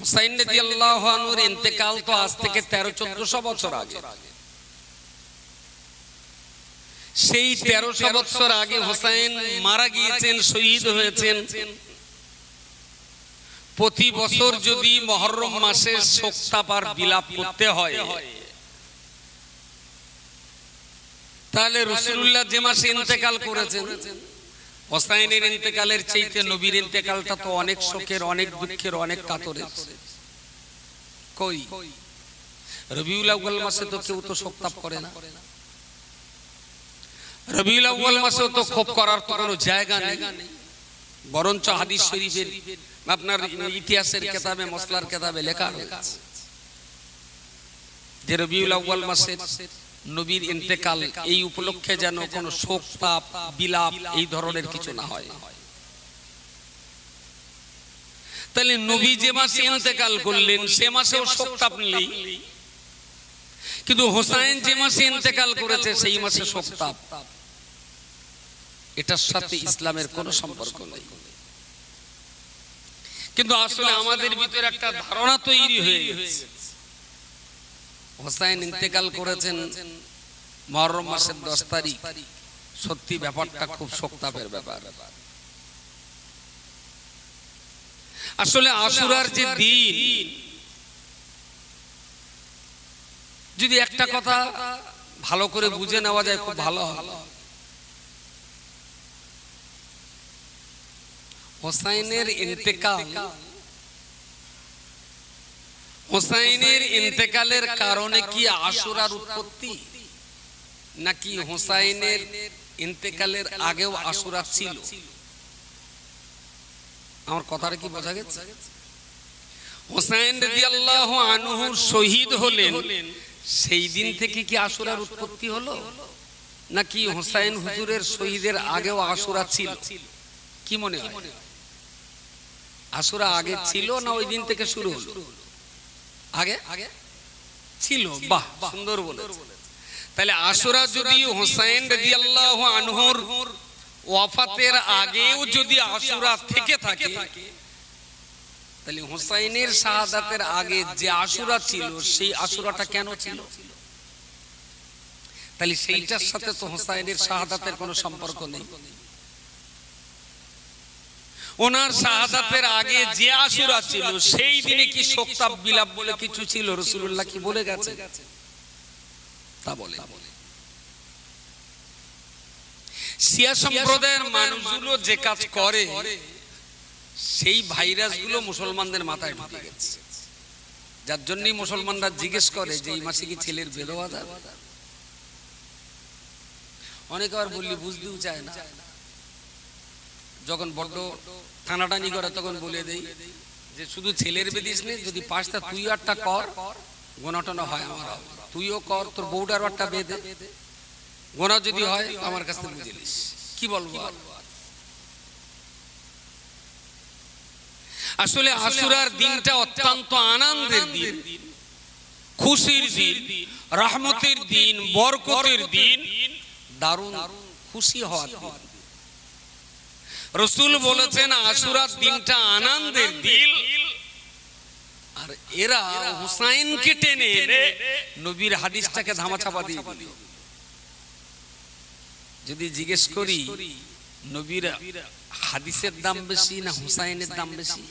হুসাইন নদী আল্লাহ আনুর ইন্তেকাল তো আজ থেকে তেরো, চোদ্দশো বছর আগে। সেই তেরোশো বছর আগে হোসাইন মারা গিয়েছেন, শহীদ হয়েছেন। প্রতি বছর যদি মহরম মাসে শোকতাপার বিলাপ করতে হয়, তাহলে রসুল্লাহ যে মাসে ইন্তেকাল করেছেন হোসাইনের ইন্তেকালের চাইতে নবীর ইন্তেকালটা তো অনেক শোকের, অনেক দুঃখের, অনেক কাতরের। কই? রবিউল আউ্বাল মাসে তো কেউ তো শোকতাপ করে না। রবিউল আউ্বাল মাসেও তো ক্ষোভ করার তো কোনো জায়গা নেই। বরঞ্চ হাদিস শরীফের আপনার ইতিহাসের কেতাবে, মসলার কেতাবে লেখা রয়েছে। যে রবিউল আউ্বাল মাসের নবীর ইন্তেকাল, এই উপলক্ষে যেন কোনো শোক তাপ বিলাপ এই ধরনের কিছু না হয়। তাহলে নবী যে মাসে ইন্তেকাল করলেন, সে মাসেও শোক তাপ নেই। কিন্তু হোসাইন যে মাসে ইন্তেকাল করেছে, সেই মাসে শোক তাপ এটার সাথে ইসলামের কোনো সম্পর্ক নেই। কিন্তু আসলে আমাদের ভিতরে একটা ধারণা তৈরি হয়ে গেছে। হোসাইন ইন্তেকাল করেছেন মহরম মাসের দশ তারিখ। সত্যি ব্যাপারটা খুব শোকতাপের ব্যাপার। আসলে আশুরার যে দিন, যদি একটা কথা ভালো করে বুঝে নেওয়া যায়, খুব ভালো হয়। হোসাইনের ইন্তেকাল হোসাইনের ইন্তেকালের কারণে কি আশুরার উৎপত্তি? নাকি হোসাইনের ইন্তেকালের আগেও আশুরা ছিল? আমার কথাটা কি বোঝা গেছে? হোসাইন রাদিয়াল্লাহু আনহু শহীদ হলেন। সেই দিন থেকে কি আশুরার উৎপত্তি হলো? নাকি হোসাইন হুজুরের শহীদের আগেও আশুরা ছিল? কি মনে হয়? আশুরা আগে ছিল না ওই দিন থেকে শুরু হলো? আগে? আগে? ছিল বাহ সুন্দর বলে তাহলে আশুরা যদি হোসাইন রাদিয়াল্লাহু আনহুর ওয়াফাতের আগেও যদি আশুরা থেকে থাকে তাহলে হোসাইনের শাহাদাতের আগে যে আশুরা ছিল সেই আশুরাটা কেন ছিল? তাহলে সেইটার সাথে তো হোসাইনের শাহাদাতের কোনো সম্পর্ক নেই। ওনার শাহাদাতের আগে যে আশুরা ছিল সেই দিনে কি শোকতাপ বিলাপ বলে কিছু ছিল? রসুল্লাহ কি বলে গেছে? তা বলে। শিয়া সম্প্রদায়ের মানুষগুলো যে কাজ করে সেই ভাইরাসগুলো মুসলমানদের মাথায় ঢুকে গেছে। যার জন্যই মুসলমানরা জিজ্ঞেস করে যে এই মাসে কি ছেলের বেদোয়া যাবে অনেক বললি বুঝতেও চায় না। যখন বড্ড টানাটানি করে তখন বলে দেই যে শুধু ছেলের বেদিস নেই, যদি পাঁচটা তুই আটটা কর, গোনাটনা হয় আমার তুইও কর, তোর বউটার আটটা বেঁধে। গোনা যদি হয়, আমার কাছ থেকে বুঝে কি বলব আসলে আশুরার দিনটা অত্যন্ত আনন্দের দিন। খুশির দিন, রহমতের দিন, বরকতের দিন, দারুণ খুশি হওয়ার দিন। রসুল বলেছেন, আশুরার দিনটা আনন্দের দিন। আর এরা হুসাইনকে টেনে এনে নবীর হাদিসটাকে ধামাচাপা দিয়ে দিল। যদি জিজ্ঞেস করি, নবীর হাদিসের দাম বেশি না হুসাইনের দাম বেশি?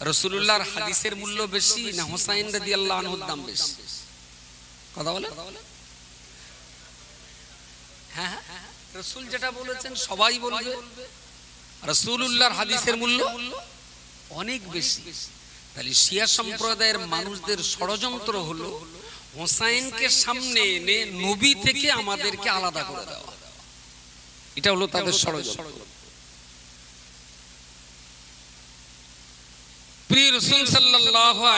রসুল্লাহর হাদিসের মূল্য বেশি না হুসাইন রাদি আল্লাহ আনহুর দাম বেশি? কথা বলে হ্যাঁ হ্যাঁ। রসুল যেটা বলেছেন, সবাই বলবে। রসুল্লাহর হাদিসের মূল্য অনেক বেশি। তাহলে শিয়া সম্প্রদায়ের মানুষদের ষড়যন্ত্র হলো হোসাইনকে সামনে এনে নবী থেকে আমাদেরকে আলাদা করে দেওয়া। এটা হলো তাদের ষড়যন্ত্র। প্রিয় রসুল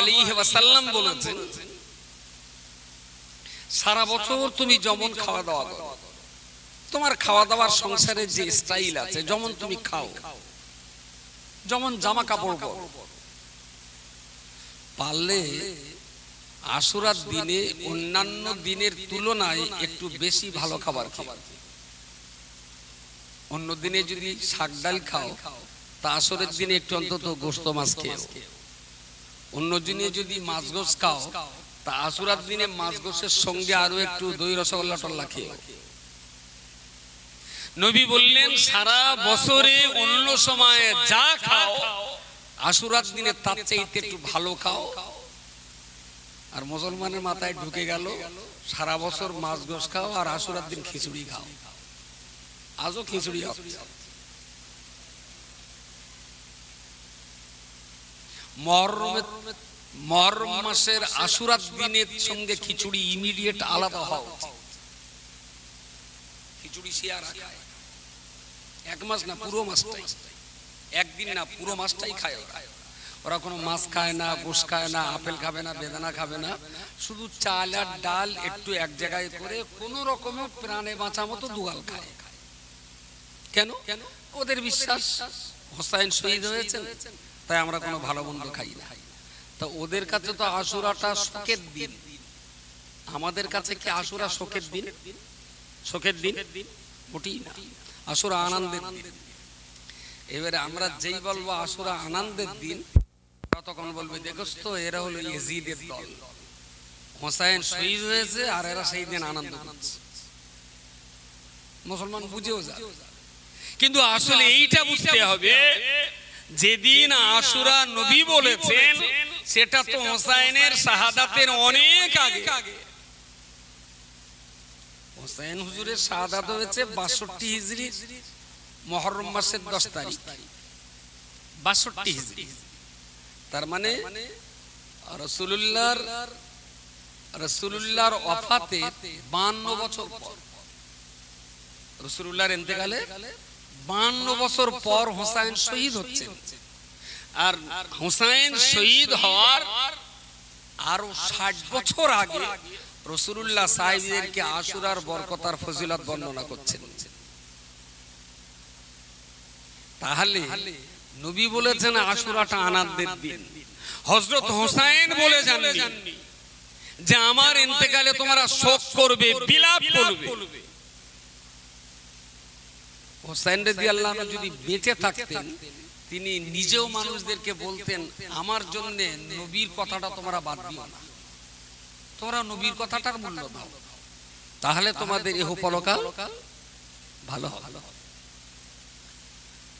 আলাইহি ওয়াসাল্লাম বলেছেন, সারা বছর তুমি যেমন খাওয়া দাওয়া করো। তোমার খাওয়া দাওয়ার সংসারে যে স্টাইল আছে, যেমন তুমি খাও, যেমন জামা কাপড় পরো। পারলে আশুরার দিনে অন্যান্য দিনের তুলনায় একটু বেশি ভালো খাবার খাবার অন্য দিনে যদি শাক ডাল খাও, তা আসরের দিনে একটু অন্তত গোস্ত মাছ খেয়ে অন্য দিনে যদি মাছ গোস খাও, তা আসুরার দিনে মাছ গোসের সঙ্গে আরও একটু দই রসগোল্লা টল্লা খেয়ে নবী বললেন, সারা বছরে অন্য সময়ে যা খাও, আশুরার দিনে তার চাইতে একটু ভালো খাও। আর মুসলমানের মাথায় ঢুকে গেল, সারা বছর মাছ গোস খাও আর আশুরার দিন খিচুড়ি খাও। আজও খিচুড়ি মহরম মাসের আশুরাত দিনের সঙ্গে খিচুড়ি ইমিডিয়েট আলাদা হওয়া উচিত। খিচুড়ি শিয়ারা খায়। এক মাস না, পুরো মাসটাই। একদিন না, পুরো মাসটাই খায় ওরা। ওরা কোনো মাছ খায় না গোস খায় না, আপেল খাবে না, বেদানা খাবে না। শুধু চাল আর ডাল একটু এক জায়গায় করে কোন রকমে প্রাণে বাঁচা মতো দুগাল খায়। কেন কেন? ওদের বিশ্বাস। হোসাইন শহীদ হয়েছেন, তাই আমরা কোনো ভালো মন্দ খাই না। তা ওদের কাছে তো আশুরাটা শোকের দিন। আমাদের কাছে কি আশুরা শোকের দিন? শোকের দিন? মোটেই না। আসুরা আনন্দের দিন। এবারে আমরা যেই বলব আসুরা আনন্দের দিন তখন বলবে দেখোস তো, এরা হলো ইয়েজিদের দল। হোসাইন শহীদ হয়েছে আর এরা সেই দিন আনন্দ করছে। মুসলমান বুঝেও যায় কিন্তু আসলে এইটা বুঝতে হবে, যেদিন আশুরা নবী বলেছেন, সেটা তো হোসাইনের শাহাদাতের অনেক আগে। হোসেন হুজুরের শাহাদাত হয়েছে বাষট্টি হিজড়ি মহরম মাসের দশ তারিখ। বাষট্টি হিজড়ি তার মানে রসুল্লাহর রসুল্লাহর অফাতে বান্ন বছর পর রসুল্লাহর এতেকালে বান্ন বছর পর হোসাইন শহীদ হচ্ছেন। আর হোসাইন শহীদ হওয়ার আরও ষাট বছর আগে রসুল্লাহ সাহেবদেরকে আশুরার বরকতার ফজিলত বর্ণনা করছেন। তাহলে নবী বলেছেন, আশুরাটা আনন্দের দিন। হজরত হোসাইন বলে জাননি যে, আমার ইন্তেকালে তোমরা শোক করবে, বিলাপ করবে। হোসাইন রেদি আল্লাহ যদি বেঁচে থাকতেন, তিনি নিজেও মানুষদেরকে বলতেন, আমার জন্য নবীর কথাটা তোমরা বাদ দিও না। তোমরা নবীর কথাটার মূল্য দাও তাহলে তোমাদের এহ পরকাল ভালো হবে।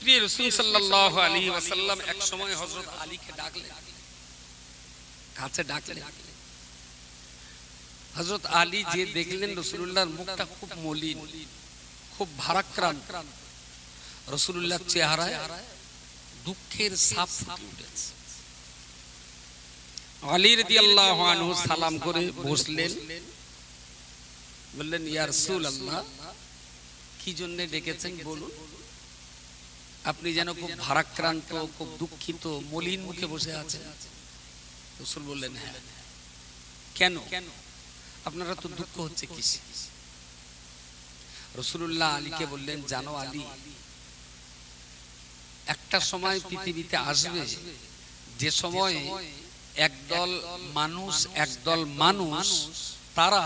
প্রিয় রসুল সাল্লাল্লাহু আলাইহি ওয়াসাল্লাম এক সময় হযরত আলীকে ডাকলেন। কাছে ডাকলেন। হযরত আলী যে দেখলেন রাসূলুল্লাহর মুখটা খুব মলিন খুব ভারাক্রান্ত। রাসূলুল্লাহর চেহারায় দুঃখের ছাপ ফুটে উঠেছে। আলী রাদিয়াল্লাহু আনহু সালাম করে বসলেন। বললেন, ইয়া রাসূলুল্লাহ, কি জন্য ডেকেছেন বলুন? আপনি যেন খুব ভারাক্রান্ত, খুব দুঃখিত, মলিন মুখে বসে আছেন। রসুল বললেন হ্যাঁ। কেন? আপনারা তো দুঃখ হচ্ছে কিসে? রসুল্লাহ আলীকে বললেন, জানো আলী, একটা সময় পৃথিবীতে আসবে, যে সময় একদল মানুষ একদল মানুষ তারা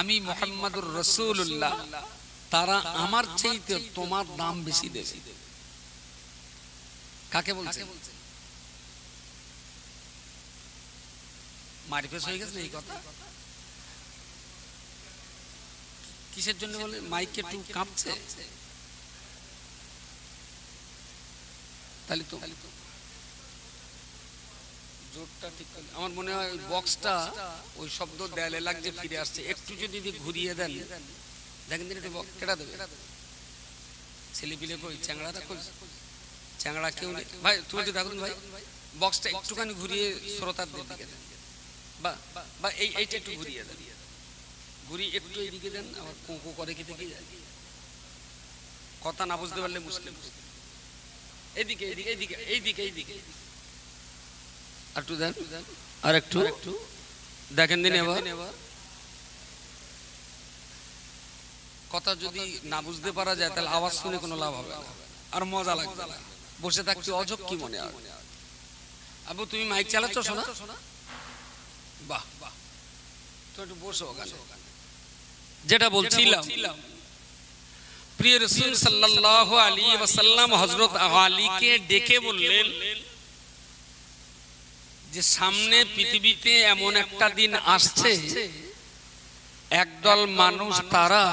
আমি মোহাম্মদুর রসুল্লাহ তারা আমার চাইতে তোমার দাম বেশি দেবে। কাকে বলছে মারিফেস হয়ে গেছে এই কথা? কিসের জন্য বলে? মাইক একটু কাঁপছে? তাহলে তো জোরটা ঠিক আমার মনে হয় ওই বক্সটা ওই শব্দ দেয়ালে লাগছে, ফিরে আসছে। একটু যদি ঘুরিয়ে দেন, দেখেন দিন একটু কেটা দেবে। ছেলে পিলে কই চ্যাংড়াটা কই? চ্যাংড়া কেউ নেই। ভাই তুমি একটু দেখুন ভাই। বক্সটা একটুখানি ঘুরিয়ে শ্রোতার দিকে দেন। বা বা এই এইটা একটু ঘুরিয়ে দেন। ঘুরি একটু এইদিকে দেন, আবার কুঁকু করে কি থেকে যায়। কথা না বুঝতে পারলে মুসলিম এইদিকে এইদিকে এইদিকে এইদিকে এইদিকে। একটু দেন। আর একটু দেখেন দিন এবার। কথা যদি না বুঝতে পারা যায় তাহলে আওয়াজ শুনে কোনো লাভ হবে না। আর মজা লাগবে না। বসে থাকতে অযোগ কি মনে হয়? আবু তুমি মাইক চালাচ্ছ শোনা। বাহ বাহ। তো একটু বসো ওখানে। যেটা বলছিলাম প্রিয় রসুল সাল্লাল্লাহু আলাইহি ওয়াসাল্লাম হযরত আলীকে ডেকে বললেন যে সামনে পৃথিবীতে এমন একটা দিন আসছে, একদল মানুষ তারা,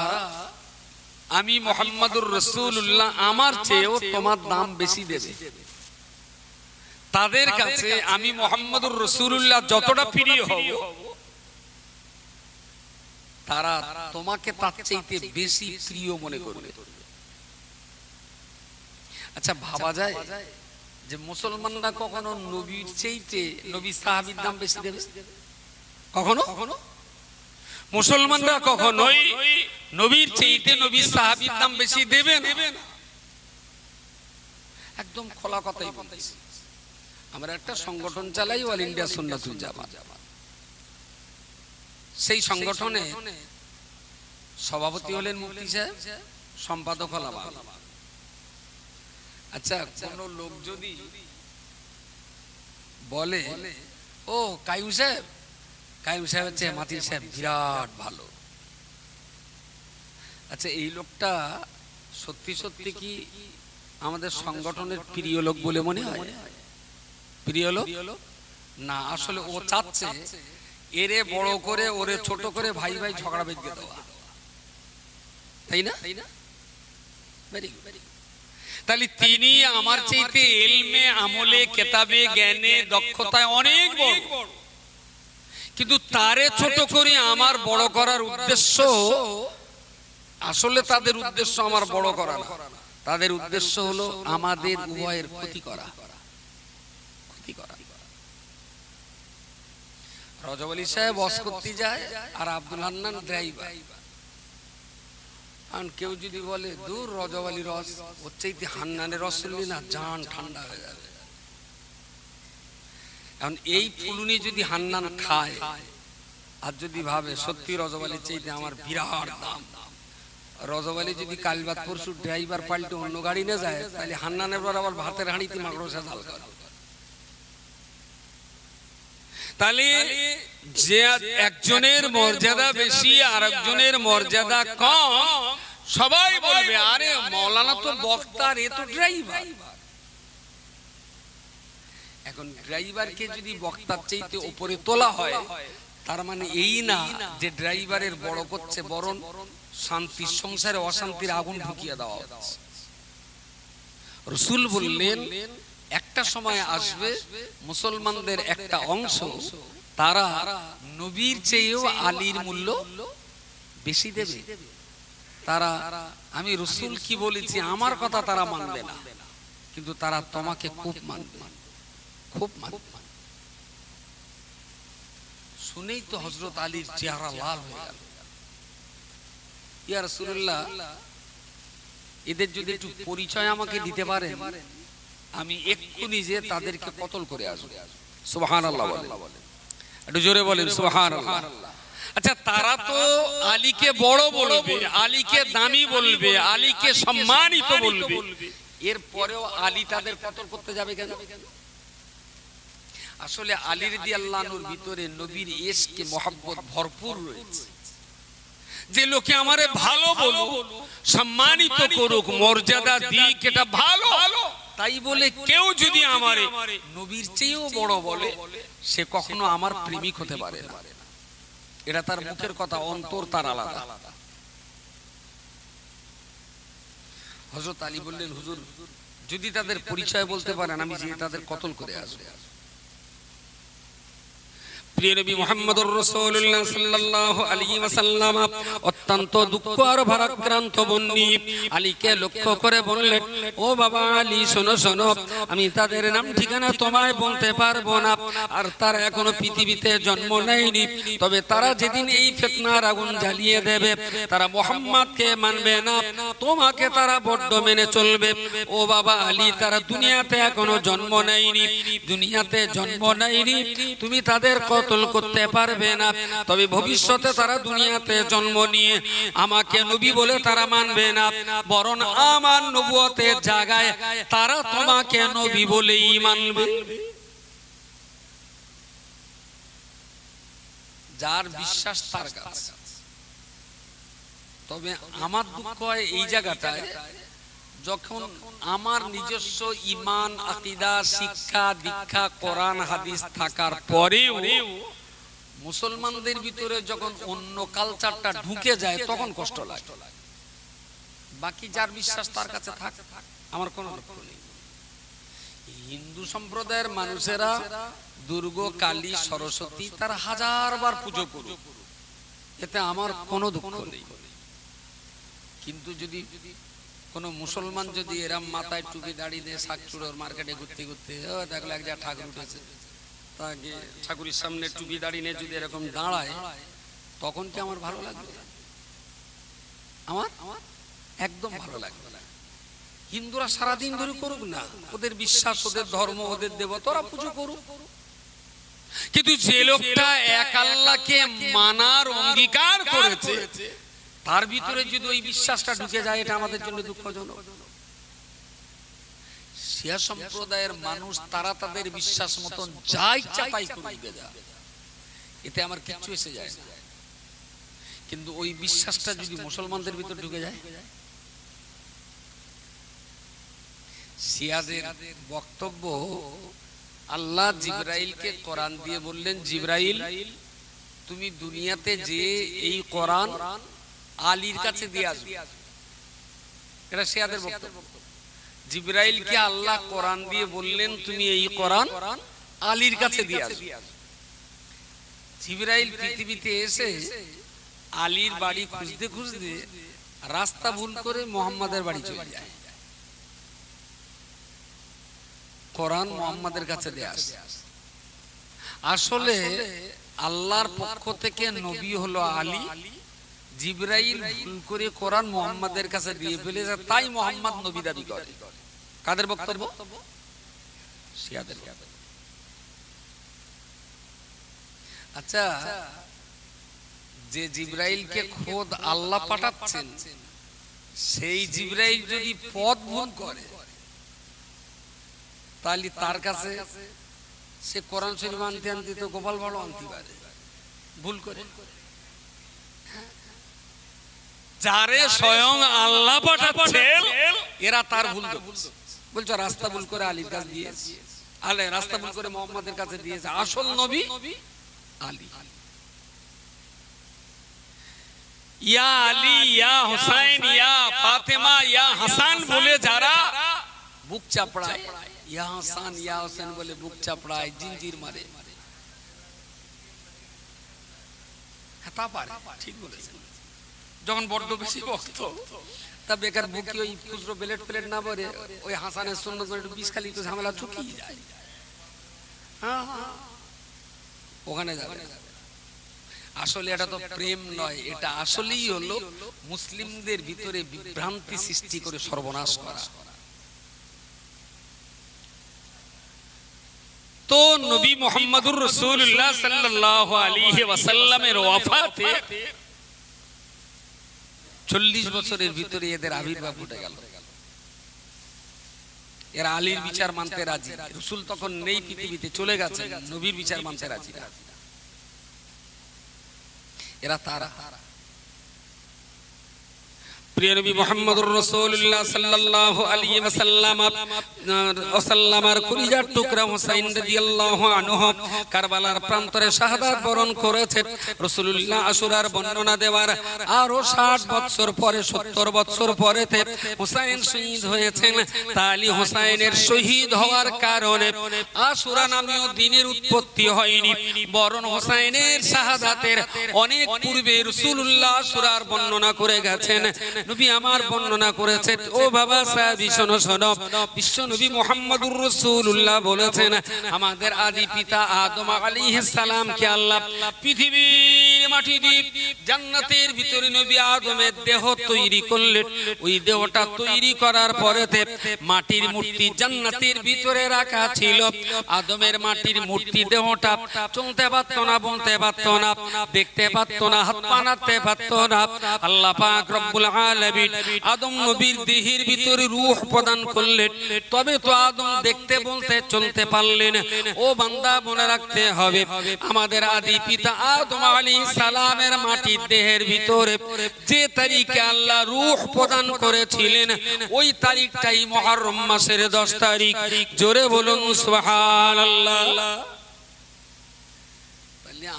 আমি মোহাম্মদুর রসুল্লাহ আমার চেয়েও তোমার দাম বেশি দেবে। তাদের কাছে আমি মোহাম্মদুর রসুল্লাহ যতটা প্রিয় হব, তারা তোমাকে তার চাইতে বেশি প্রিয় মনে করবে। আচ্ছা ভাবা যায় যে মুসলমানরা কখনো নবীর চাইতে নবী সাহাবির দাম বেশি দেবে? কখনো? কখনো? মুসলমানরা কখনোই নবীর চাইতে নবীর সাহাবির দাম বেশি দেবে না। একদম খোলা কথাই বলতেছি। আমরা একটা সংগঠন চালাই অল ইন্ডিয়া সুন্নাতুল জামাত। সেই সংগঠনে সভাপতি হলেন মুফতি সাহেব সম্পাদক হল আমার আচ্ছা কোন লোক যদি বলে ও কাইম সাহেব কাইম সাহেব হচ্ছে মাতির সাহেব বিরাট ভালো। আচ্ছা এই লোকটা সত্যি সত্যি কি আমাদের সংগঠনের প্রিয় লোক বলে মনে হয়? প্রিয় লোক? না আসলে ও চাচ্ছে এরে বড় করে ওরে ছোট করে ভাই ভাই ঝগড়া বেঁধে দেওয়া। তাই না? তাই না? Very good. তাহলে তিনি আমার চাইতে এলমে, আমলে, কেতাবে, জ্ঞানে, দক্ষতায় অনেক বড়। কিন্তু তারে ছোট করে আমার বড় করার উদ্দেশ্য, আসলে তাদের উদ্দেশ্য আমার বড় করা তাদের উদ্দেশ্য হলো আমাদের উভয়ের ক্ষতি করা। ক্ষতি করা। রজব সাহেব বস করতে যায় আর আব্দুল হান্নান ড্রাইভার। কারণ কেউ যদি বলে, দূর রজব আলী রস, ওর চাইতে হান্নানের রস শুনলি না, জান ঠান্ডা হয়ে যাবে। এখন এই ফুলুনি যদি হান্নান খায়, আর যদি ভাবে, সত্যি রজব আলীর চাইতে আমার বিরাট দাম। রজব আলী যদি কাল বাদ পরশু ড্রাইভার পাল্টে অন্য গাড়ি না যায়, তাহলে হান্নানের পর আবার ভাতের হাঁড়িতে মাকড়সা ঝাল করে। তাহলে যে একজনের মর্যাদা বেশি আর একজনের মর্যাদা কম, সবাই বলবে, আরে মৌলানা তো বক্তার এ তো ড্রাইভার এখন ড্রাইভারকে যদি বক্তার চাইতে উপরে তোলা হয়, তার মানে এই না যে ড্রাইভারের বড় করছে বরং শান্তির সংসারে অশান্তির আগুন ঢুকিয়ে দেওয়া হচ্ছে। রসুল বললেন একটা সময় আসবে মুসলমানদের একটা অংশ তারা নবীর চেয়েও আলীর মূল্য বেশি দেবে। তারা আমি রসুল কি বলেছি আমার কথা তারা মানবে না। কিন্তু তারা তোমাকে খুব মানবে। খুব মানবে। শুনেই তো হজরত আলীর চেহারা লাল হয়ে গেল। ইয়া রসুল্লাহ এদের যদি একটু পরিচয় আমাকে দিতে পারেন? আমি এক্ষুনি যে তাদেরকে কতল করে আসব। সুবহান আল্লাহ একটু জোরে বলেন সুবহান আচ্ছা তারা তো আলীকে বড় বলবে আলীকে দামি বলবে আলীকে সম্মানিত বলবে। এর পরেও আলী তাদের কতল করতে যাবে কেন? আসলে আলীর দি আল্লাহর ভিতরে নবীর এসকে মহাব্বত ভরপুর রয়েছে। যে লোকে আমারে ভালো বলো সম্মানিত করুক মর্যাদা দিক এটা ভালো। তাই বলে কেউ যদি আমারে নবীর চেয়েও বড় বলে সে কখনো আমার প্রেমিক হতে পারে না। এটা তার মুখের কথা অন্তর তার আলাদা। হজরত আলী বললেন হুজুর যদি তাদের পরিচয় বলতে পারেন আমি যে তাদের কতল করে আসব। আমি তাদের নাম ঠিকানা তোমায় বলতে পারব না। আর তারা এখনও পৃথিবীতে জন্ম নেয়নি। তবে তারা যেদিন এই ফিতনার আগুন জ্বালিয়ে দেবে, তারা মোহাম্মদকে মানবে না। তোমাকে তারা বড্ড মেনে চলবে। ও বাবা আলী, তারা দুনিয়াতে এখনও জন্ম নেয়নি। দুনিয়াতে জন্ম নেয়নি। তুমি তাদের কতল করতে পারবে না। তবে ভবিষ্যতে তারা দুনিয়াতে জন্ম নিয়ে আমাকে নবী বলে তারা মানবে না। বরং আমার নবুয়তের জায়গায় তারা তোমাকে নবী বলেই মানবে। যার বিশ্বাস তার কাছে তবে আমার দুঃখ হয় এই জায়গাটায় যখন আমার নিজস্ব ইমান, আকিদা, শিক্ষা, দীক্ষা, কোরআন, হাদিস থাকার পরেও মুসলমানদের ভিতরে যখন অন্য কালচারটা ঢুকে যায়, তখন কষ্ট লাগে। বাকি যার বিশ্বাস তার কাছে থাক, আমার কোনো দুঃখ নেই। হিন্দু সম্প্রদায়ের মানুষেরা দুর্গ, কালী, সরস্বতী তার হাজার বার পুজো করুক, এতে আমার কোনো দুঃখ নেই। কিন্তু যদি কোন মুসলমান যদি এরম মাথায় টুপি দাঁড়িয়ে দিয়ে শাক চুড়োর মার্কেটে ঘুরতে ঘুরতে, ও দেখল এক জায়গায় ঠাকুর উঠেছে। তাকে ঠাকুরের সামনে টুপি দাঁড়িয়ে নিয়ে যদি এরকম দাঁড়ায়, তখন কি আমার ভালো লাগবে? আমার আমার? একদম ভালো লাগবে। হিন্দুরা সারাদিন ধরে করুক না, ওদের বিশ্বাস, ওদের ধর্ম, ওদের দেবতারা পুজো করুক। কিন্তু যে লোকটা এক আল্লাহকে মানার অঙ্গীকার করেছে তার ভিতরে যদি ওই বিশ্বাসটা ঢুকে যায়, এটা আমাদের জন্য দুঃখজনক। শিয়া সম্প্রদায়ের মানুষ, তারা তাদের বিশ্বাস মতন যা ইচ্ছা তাই করবে এতে আমার কিচ্ছু এসে যায় না। কিন্তু ওই বিশ্বাসটা যদি মুসলমানদের ভিতর ঢুকে যায়, শিয়াদের বক্তব্য আল্লাহ জিব্রাইলকে কোরআন দিয়ে বললেন, জিব্রাইল, তুমি দুনিয়াতে যে এই কোরআন আলীর কাছে দিয়ে আসবে। এটা শিয়াদের বক্তব্য। জিব্রাইলকে আল্লাহ কোরআন দিয়ে বললেন তুমি এই কোরআন আলীর কাছে দিয়ে আসবে। জিব্রাইল পৃথিবীতে এসে আলীর বাড়ি খুঁজতে খুঁজতে রাস্তা ভুল করে মোহাম্মদের বাড়ি চলে যায়। কোরআন মোহাম্মদের কাছে দেয়া আসে। আসলে আল্লাহর পক্ষ থেকে নবী হলো আলী। জিব্রাইল ভুল করে কোরআন মোহাম্মদের কাছে দিয়ে ফেলেছে তাই নবী দাবি করে। কাদের বক্তব্য? শিয়াদের আচ্ছা যে জিব্রাইলকে খোদ আল্লাহ পাঠাচ্ছেন, সেই জিব্রাইল যদি পথ ভুল করে, তাহলে তার কাছে সে কোরআন শরীফ আনতে আনতে তো গোপাল ভালো আনতে পারে। ভুল করে। যারে স্বয়ং আল্লাহ পাঠাচ্ছেন এরা তার ভুল বলছো রাস্তা ভুল করে আলীর কাছে দিয়েছে। আলে রাস্তা ভুল করে মোহাম্মদের কাছে দিয়েছে। আসল নবী আলী। ইয়া আলী ইয়া হুসাইন ইয়া ফাতেমা ইয়া হাসান বলে যারা বুক চাপড়ায়। ইয়া হাসান ইয়া হোসেন বলে বুক চাপড়ায় জিঞ্জির মারে। তা পারে ঠিক বলেছেন। যখন বড্ড বেশি ভক্ত তা বেকার বুকি ওই খুচরো প্লেট প্লেট না ভরে ওই হাসানের শূন্য করে একটু বিষ খালি একটু ঝামেলা চুকিয়ে হ্যাঁ, হ্যাঁ। ওখানে যাবে। আসলে এটা তো প্রেম নয় এটা আসলেই হলো মুসলিমদের ভিতরে বিভ্রান্তি সৃষ্টি করে সর্বনাশ করা। তো নবী মোহাম্মদুর রসুল্লাহ সাল্লাল্লাহু আলাইহি ওয়াসাল্লামের ওয়াফাতে চল্লিশ বছরের ভিতরে এদের আবির্ভাব ঘটে গেল। এরা আলীর বিচার মানতে রাজি। রসুল তখন নেই পৃথিবীতে, চলে গেছে নবীর বিচার মানতে রাজি এরা তারা। প্রিয় নবী মুহাম্মদুর রাসূলুল্লাহ সাল্লাল্লাহু আলাইহি ওয়াসাল্লাম ওয়াসাল্লামার কলিজার টুকরা হুসাইন রাদিয়াল্লাহু আনহু কারবালার প্রান্তরে শাহাদাত বরণ করেছে রাসূলুল্লাহ আশুরার বর্ণনা দেওয়ার আরও 60 বছর পরে 70 বছর পরেতে হুসাইন শহীদ হয়েছেন। তালি হুসাইনের শহীদ হওয়ার কারণে আশুরা নামীয় দিনের উৎপত্তি হয়নি। বরং হুসাইনের শাহাদাতের অনেক পূর্বে রাসূলুল্লাহ আশুরার বর্ণনা করে গেছেন। নবী আমার বর্ণনা করেছেন। ও বাবা সাহাবী শোনো শোনো বিশ্ব নবী মুহাম্মদুর রাসূলুল্লাহ বলেছেন আমাদের আদি পিতা আদম আলাইহিস সালামকে আল্লাহ পৃথিবীর মাটি দিয়ে জান্নাতের ভিতরে নবী আদমের দেহ তৈরি করলেন। ওই দেহটা তৈরি করার পরেতে মাটির মূর্তি জান্নাতের ভিতরে রাখা ছিল। আদমের মাটির মূর্তি দেহটা চলতে পারত না বলতে পারত না দেখতে পারত না হাত বানাতে পারত না। আল্লাহ পাক রব্বুল আলামিন আদম নবীর দেহের ভিতরে রূহ প্রদান করলেন। তবে তো আদম দেখতে বলতে চলতে পারলেন, ও বান্দা, মনে রাখতে হবে, আমাদের আদি পিতা আদম আলাইহিস সালামের মাটির দেহের ভিতরে যে তারিখে আল্লাহ রূহ প্রদান করেছিলেন, ওই তারিখটাই মহরম মাসের দশ তারিখ। জোরে বলুন, সুবহানাল্লাহ।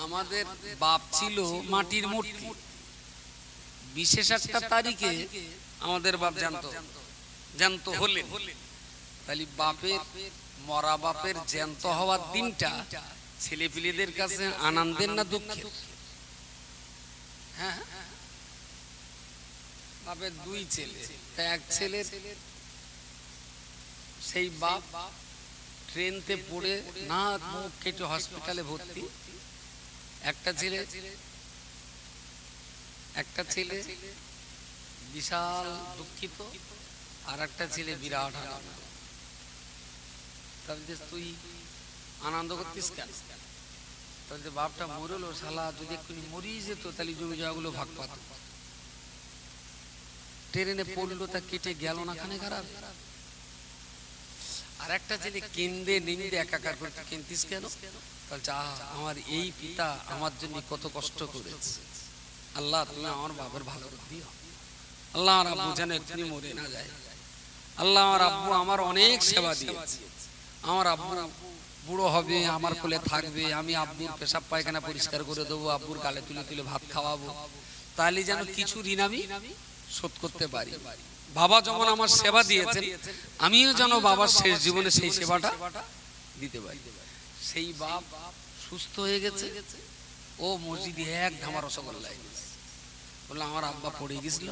আমাদের বাপ ছিল মাটির মূর্তি। বিশেষ একটা তারিখে আমাদের বাপ জানতো। জানতো। হলেন। তাহলে বাপের মরা বাপের জ্যান্ত হওয়ার দিনটা ছেলে পিলেদের কাছে আনন্দের না দুঃখের। হ্যাঁ বাপের দুই ছেলে। তা এক ছেলের সেই বাপ ট্রেনতে পড়ে না মুখ কেটে হসপিটালে ভর্তি। একটা ছেলে একটা ছেলে বিশাল দুঃখিত, আর একটা ছেলে বিরাট আনন্দ। তাহলে তুই আনন্দ করতিস কেন? তাহলে বাপটা মরলো, শালা যদি এক্ষুনি মরিয়ে যেত, তাহলে জমি জায়গাগুলো ভাগ পাত। ট্রেনে পড়ল, তা কেটে গেল না খানে খারাপ আর একটা ছেলে কেন্দে নিন্দে একাকার করতে কিনতিস কেন? তাহলে আমার এই পিতা আমার জন্য কত কষ্ট করেছে। আল্লাহ তুমি আমার বাবার ভালো দিও আল্লাহ আমার আব্বু যেন এক্ষুনি মরে না যায়। আল্লাহ আমার আব্বু আমার অনেক সেবা দিয়েছে। আমার আব্বু বুড়ো হবে, আমার কোলে থাকবে, আমি আব্বুর পেশাব পায়খানা পরিষ্কার করে দেবো, আব্বুর গালে তুলে তুলে ভাত খাওয়াবো। তাহলে যেন কিছু ঋণ আমি শোধ করতে পারি। বাবা যেমন আমার সেবা দিয়েছেন, আমিও যেন বাবার শেষ জীবনে সেই সেবাটা দিতে পারি। সেই বাপ সুস্থ হয়ে গেছে। ও মসজিদে এক ধামা রসগোল্লা এনেছে। বলল আমার আব্বা পড়ে গেছিল।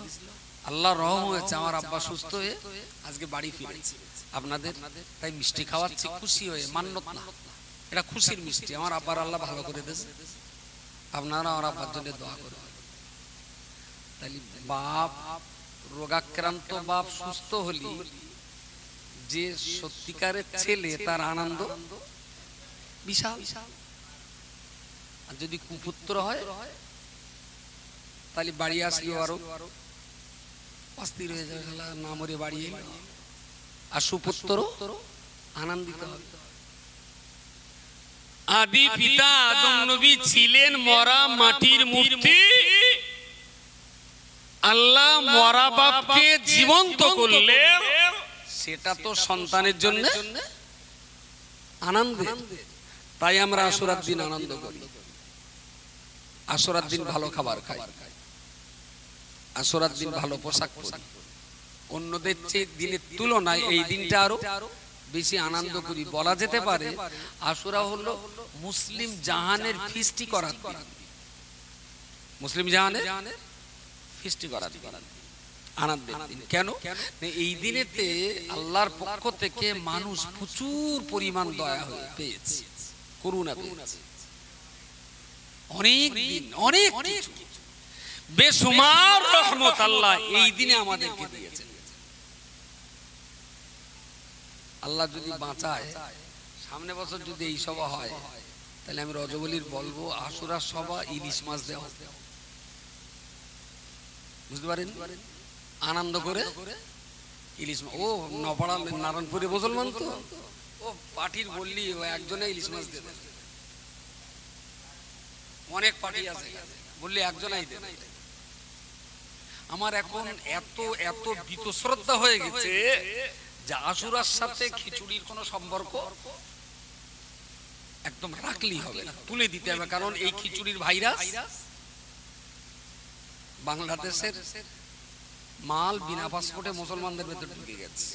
আল্লাহ রহম হয়েছে, আমার আব্বা সুস্থ হয়ে আজকে বাড়ি ফিরেছে। আপনাদের তাই মিষ্টি খাওয়াচ্ছি, খুশি হয়ে, মান্যত না। এটা খুশির মিষ্টি, আমার আব্বার আল্লাহ ভালো করে দিয়েছে আপনারা আমার আব্বার জন্য দোয়া করবেন। তাহলে বাপ, রোগাক্রান্ত বাপ সুস্থ হলি, যে সত্যিকারের ছেলে, তার আনন্দ বিশাল বিশাল। আর যদি কুপুত্র হয় তাহলে বাড়ি আসলেও আরও। অস্থির হয়ে যাবে শালা না মরে বাড়ি আর সুপুত্র আনন্দিত হবে। আদি পিতা আদম নবী ছিলেন মরা মাটির মূর্তি। আল্লাহ মরা বাপকে জীবন্ত করলেন। সেটা তো সন্তানের জন্য আনন্দ তাই আমরা আসরার দিন আনন্দ করি। আসরার দিন ভালো খাবার খাই। আসরার দিন ভালো পোশাক পরি। অন্যদের চেয়ে দিনের তুলনায় এই দিনটা আরও বেশি আনন্দ করি। বলা যেতে পারে আসুরা হলো মুসলিম জাহানের ফিস্টি করার মুসলিম জাহানের ফিস্টি করার দিন। কেন? এই দিনেতে আল্লাহর পক্ষ থেকে মানুষ প্রচুর পরিমাণ দয়া হয়ে পেয়েছে, করুণা অনেক অনেক কিছু। বেসুমার রহমত আল্লাহ এই দিনে আমাদেরকে দিয়েছেন। আল্লাহ যদি বাঁচায় সামনে বছর যদি এই সভা হয় তাহলে আমি রজবলির বলব আশুরার সভা ইলিশ মাছ দেওয়া। বুঝতে পারেন? আনন্দ করে ইলিশ মাছ ও নপাড়া নারায়ণপুরে মুসলমান তো? ও পার্টির বললি ও একজনে ইলিশ মাছ দেবে। অনেক পার্টি আছে। বললি একজনাই দেবে। আমার এখন এত এত বীতশ্রদ্ধা হয়ে গেছে যে আশুরার সাথে খিচুড়ির কোনো সম্পর্ক একদম রাখলেই হবে না, তুলে দিতে হবে, কারণ এই খিচুড়ির ভাইরাস বাংলাদেশের মাল বিনা পাসপোর্টে মুসলমানদের ভেতর ঢুকে গেছে।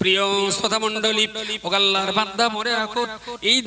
প্রিয় শ্রোতা মন্ডলী ওগাল্লার বান্দা মনে রাখো, এই দিন